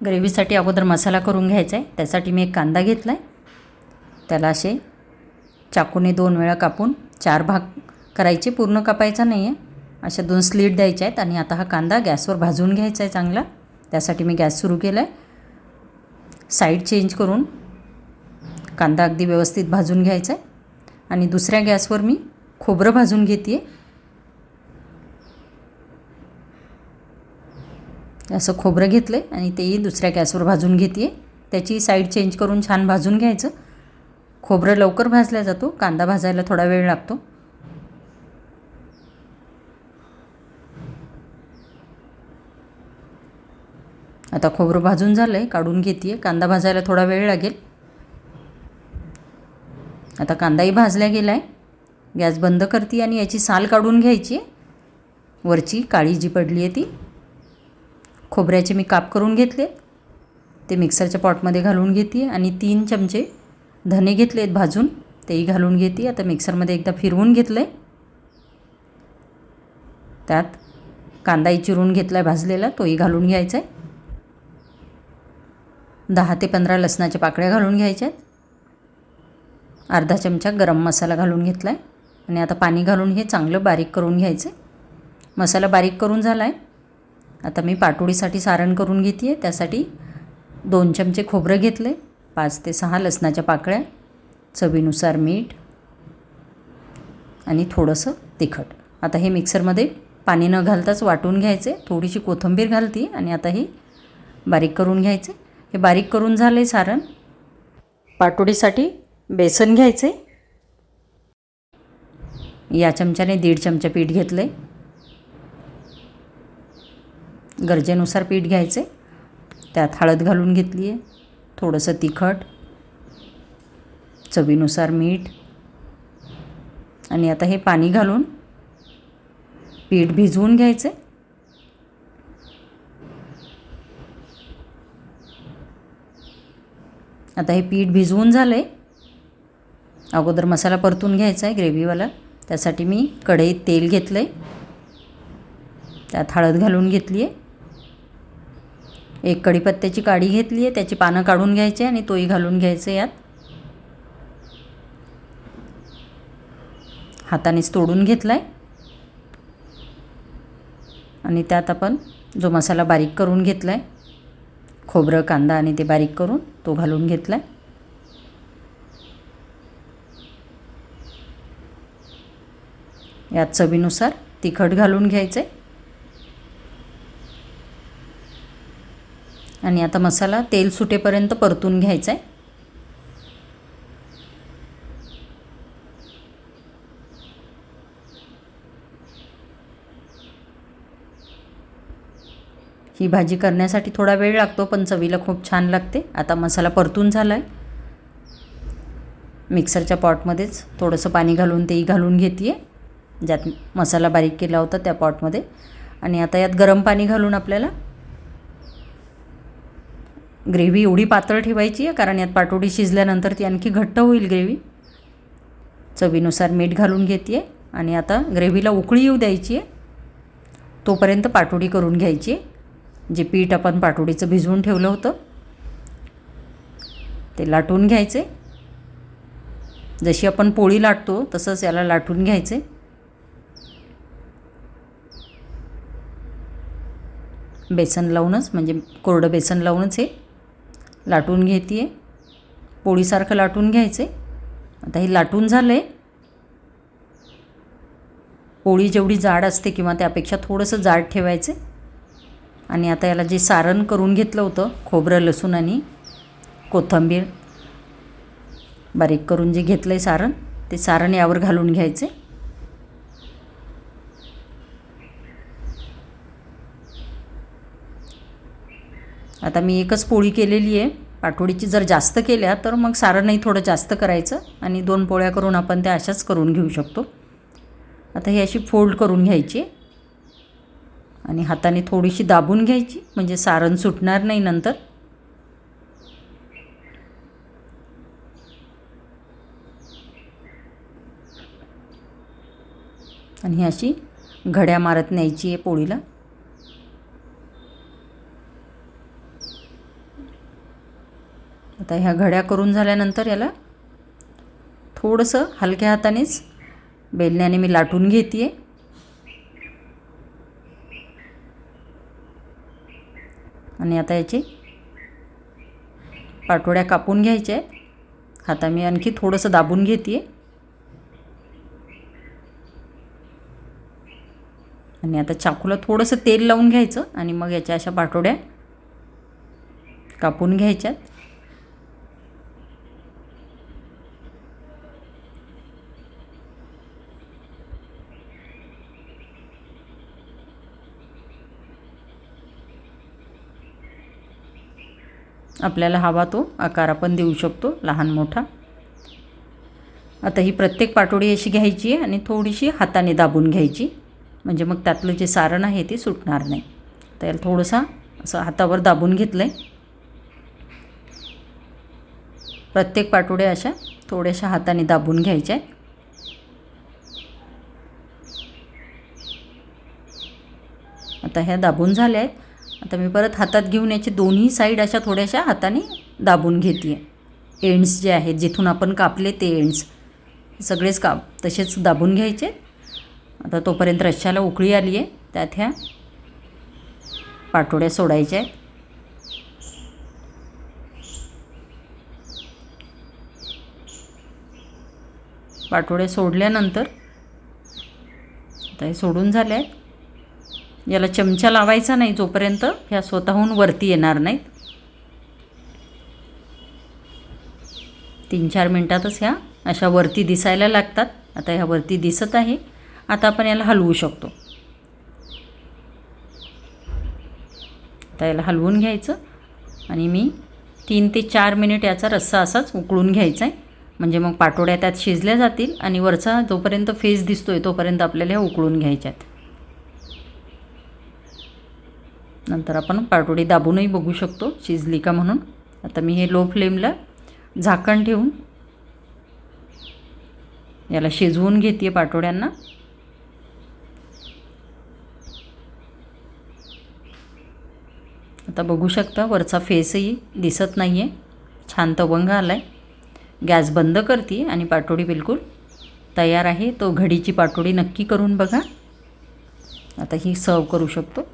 ग्रेव्हीसाठी अगोदर मसाला करून घ्यायचा आहे त्यासाठी मी एक कांदा घेतला आहे त्याला असे चाकूने दोन वेळा कापून चार भाग करायचे. पूर्ण कापायचा नाही आहे अशा दोन स्लीट द्यायच्या आहेत आणि आता हा कांदा गॅसवर भाजून घ्यायचा आहे चांगला. त्यासाठी मी गॅस सुरू केला आहे साईड चेंज करून कांदा अगदी व्यवस्थित भाजून घ्यायचा आहे आणि दुसऱ्या गॅसवर मी खोबरं भाजून घेते असं खोबरं घेतलं आहे आणि तेही दुसऱ्या गॅसवर भाजून घेते त्याची साईड चेंज करून छान भाजून घ्यायचं. खोबरं लवकर भाजला जातो. कांदा भाजायला थोडा वेळ लागतो. आता खोबरं भाजून झालं आहे काढून घेते कांदा भाजायला थोडा वेळ लागेल. आता कांदाही भाजला गेला आहे गॅस बंद करते आणि याची साल काढून घ्यायची. वरची काळी जी पडली आहे ती. खोबऱ्याचे मी काप करून घेतले. ते मिक्सरच्या पॉटमध्ये घालून घेते आणि तीन चमचे धने घेतले आहेत भाजून. तेही घालून घेते आता मिक्सरमध्ये एकदा फिरवून घेतलं आहे त्यात कांदाही चिरून घेतला आहे भाजलेला. तोही घालून घ्यायचा आहे दहा ते पंधरा लसणाच्या पाकळ्या घालून घ्यायच्या आहेत अर्धा चमचा गरम मसाला घालून घेतला आहे आणि आता पाणी घालून हे चांगलं बारीक करून घ्यायचं आहे मसाला बारीक करून झाला आहे आता मी पाटोडीसाठी सारण करून घेते आहे त्यासाठी दोन चमचे खोबरं घेतले पाच ते सहा लसणाच्या पाकळ्या चवीनुसार मीठ आणि थोडंसं तिखट. आता हे मिक्सरमध्ये पाणी न घालताच वाटून घ्यायचे थोडीशी कोथिंबीर घालते आणि आता ही बारीक करून घ्यायचे. हे बारीक करून झालं आहे सारण. पाटोडीसाठी बेसन घ्यायचे. या चमच्याने दीड चमचा पीठ घेतलं आहे गरजेनुसार पीठ घ्यायचे. त्यात हळद घालून घेतली आहे. थोडंसं तिखट. चवीनुसार मीठ. आणि आता हे पाणी घालून पीठ भिजवून घ्यायचे. आता हे पीठ भिजवून झालं आहे अगोदर मसाला परतून घ्यायचा आहे ग्रेव्हीवाला. त्यासाठी मी कढईत तेल घेतलं आहे त्यात हळद घालून घेतली आहे. एक कढीपत्त्याची काडी घेतली आहे त्याची पानं काढून घ्यायची आणि तोही घालून घ्यायचं यात. हातानेच तोडून घेतला आहे आणि त्यात आपण जो मसाला बारीक करून घेतला आहे खोबरं कांदा आणि ते बारीक करून तो घालून घेतला आहे यात चवीनुसार तिखट घालून घ्यायचं आहे आणि आता मसाला तेल सुटेपर्यंत परतून घ्यायचा आहे ही भाजी करण्यासाठी थोडा वेळ लागतो पण चवीला खूप छान लागते. आता मसाला परतून झाला आहे मिक्सरच्या पॉटमध्येच थोडंसं पाणी घालून तेही घालून घेते आहे ज्यात मसाला बारीक केला होता त्या पॉटमध्ये. आणि आता यात गरम पाणी घालून आपल्याला ग्रेव्ही एवढी पातळ ठेवायची आहे कारण यात पाटोडी शिजल्यानंतर ती आणखी घट्ट होईल ग्रेव्ही. चवीनुसार मीठ घालून घेते आहे आणि आता ग्रेव्हीला उकळी येऊ द्यायची आहे. तोपर्यंत पाटोडी करून घ्यायची आहे. जे पीठ आपण पाटोडीचं भिजवून ठेवलं होतं ते लाटून घ्यायचे. जशी आपण पोळी लाटतो तसंच याला लाटून घ्यायचे. बेसन लावूनच म्हणजे कोरडं बेसन लावूनच हे लाटून घेते आहे पोळीसारखं लाटून घ्यायचे. आता हे लाटून झालं आहे पोळी जेवढी जाड असते किंवा त्यापेक्षा थोडंसं जाड ठेवायचे. आणि आता याला जे सारण करून घेतलं होतं खोबरं लसूण आणि कोथिंबीर बारीक करून जे घेतलं आहे सारण ते सारण यावर घालून घ्यायचे. आता मी एकच पोळी केलेली आहे. पाठोडीची जर जास्त केल्या तर मग सारणही थोडं जास्त करायचं आणि दोन पोळ्या करून आपण त्या अशाच करून घेऊ शकतो. आता ही अशी फोल्ड करून घ्यायची. आणि हाताने थोडीशी दाबून घ्यायची म्हणजे सारण सुटणार नाही नंतर. आणि ही अशी घड्या मारत न्यायची आहे पोळीला. आता ह्या घड्या करून झाल्यानंतर याला थोडंसं हलक्या हातानेच बेलण्याने मी लाटून घेते आणि आता याचे पाटोड्या कापून घ्यायच्या आहेत. आता मी आणखी थोडंसं दाबून घेते आणि आता चाकूला थोडंसं तेल लावून घ्यायचं आणि मग याच्या अशा पाटोड्या कापून घ्यायच्यात. आपल्याला हवा तो आकार आपण देऊ शकतो लहान मोठा. आता ही प्रत्येक पाटोडी अशी घ्यायची आहे आणि थोडीशी हाताने दाबून घ्यायची. म्हणजे मग त्यातलं जे सारण आहे ते सुटणार नाही. तर याला थोडंसं असं हातावर दाबून घेतलं आहे प्रत्येक पाटोड्या अशा थोड्याशा हाताने दाबून घ्यायच्या आहेत. आता ह्या दाबून झाल्या आहेत. आता मी परत हातात घेऊन याचे दोन्ही साईड अशा थोड्याशा हाताने दाबून घेते आहे एंड्स जे आहेत जिथून आपण कापले ते एंड्स सगळेच काप तसेच दाबून घ्यायचे. आता तोपर्यंत रश्श्याला उकळी आली आहे त्यात ह्या पाठोड्या सोडायच्या आहेत. पाठोड्या सोडल्यानंतर आता हे सोडून झाले आहेत. याला चमचा लावायचा नाही जोपर्यंत ह्या स्वतःहून वरती येणार नाहीत. तीन चार मिनटातच ह्या अशा वरती दिसायला लागतात. आता ह्या वरती दिसत आहे. आता आपण याला हलवू शकतो. आता याला हलवून घ्यायचं आणि मी तीन ते चार मिनिट याचा रस्सा असाच उकळून घ्यायचा आहे म्हणजे मग पाटोड्या त्यात शिजल्या जातील आणि वरचा जोपर्यंत फेस दिसतोय तोपर्यंत आपल्याला ह्या उकळून घ्यायच्या आहेत नंतर आपण पाटोडी दाबूनही बघू शकतो शिजली का म्हणून. आता मी हे लो फ्लेमला झाकण ठेवून याला शिजवून घेते पाटोड्यांना. आता बघू शकता वरचा फेसही दिसत नाही आहे छान तवंग आला आहे गॅस बंद करते आणि पाटोडी बिलकुल तयार आहे. तो घडीची पाटोडी नक्की करून बघा. आता ही सर्व करू शकतो.